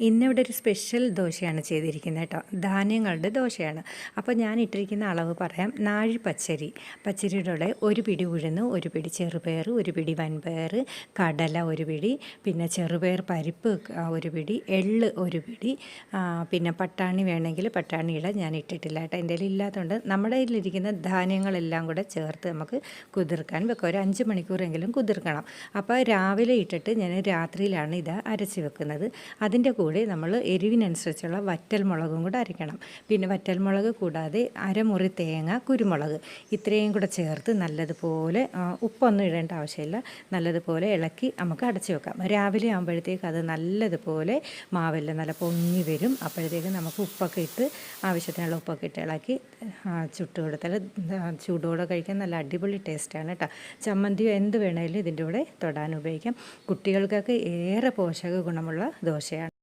ഇന്നിവിടെ ഒരു സ്പെഷ്യൽ ദോശയാണ് ചെയ്തിരിക്കുന്നത് കേട്ടോ. ധാന്യങ്ങളുടെ ദോശയാണ്. അപ്പോൾ ഞാൻ ഇട്ടിരിക്കുന്ന അളവ് പറയാം. നാഴി പച്ചരി. പച്ചരിയുടെ കൂടെ ഒരു പിടി ഉഴുന്ന് ഒരു പിടി ചെറുപയർ ഒരു പിടി വൻപയർ കടല ഒരു പിടി പിന്നെ ചെറുപയർ പരിപ്പ് ഒരു പിടി എള്ള് ഒരു പിടി പിന്നെ പട്ടാണി വേണമെങ്കിൽ പട്ടാണിയുടെ ഞാൻ ഇട്ടിട്ടില്ല കേട്ടോ. എന്റെ ഇല്ലാത്തതുകൊണ്ട് നമ്മുടെ കയ്യിലിരിക്കുന്ന ധാന്യങ്ങളെല്ലാം കൂടെ ചേർത്ത് നമുക്ക് കുതിർക്കാൻ വെക്കാം. ഒരു അഞ്ച് മണിക്കൂറെങ്കിലും കുതിർക്കണം. അപ്പോൾ രാവിലെ ഇട്ടിട്ട് ഞാൻ രാത്രിയിലാണ് ഇത് അരച്ച് വെക്കുന്നത്. അതിന്റെ കൂടെ നമ്മൾ എരിവിനനുസരിച്ചുള്ള വറ്റൽ മുളകും കൂടെ അരയ്ക്കണം. പിന്നെ വറ്റൽ മുളക് കൂടാതെ അരമുറി തേങ്ങ കുരുമുളക്. ഇത്രയും കൂടെ ചേർത്ത് നല്ലതുപോലെ ഉപ്പൊന്നും ഇടേണ്ട ആവശ്യമില്ല. നല്ലതുപോലെ ഇളക്കി നമുക്ക് അടച്ചു വെക്കാം. രാവിലെ ആകുമ്പോഴത്തേക്ക് അത് നല്ലതുപോലെ മാവെല്ലാം നല്ല പൊങ്ങി വരും. അപ്പോഴത്തേക്ക് നമുക്ക് ഉപ്പൊക്കെ ഇട്ട് ആവശ്യത്തിനുള്ള ഉപ്പൊക്കെ ഇട്ട് ഇളക്കി ചുട്ട് കൊടുത്താൽ ചൂടോടെ കഴിക്കാൻ നല്ല അടിപൊളി ടേസ്റ്റാണ് കേട്ടോ. ചമ്മന്തിയോ എന്ത് വേണമെങ്കിലും ഇതിന്റെ കൂടെ തൊടാൻ ഉപയോഗിക്കാം. കുട്ടികൾക്കൊക്കെ ഏറെ പോഷക ഗുണമുള്ള ദോശയാണ്.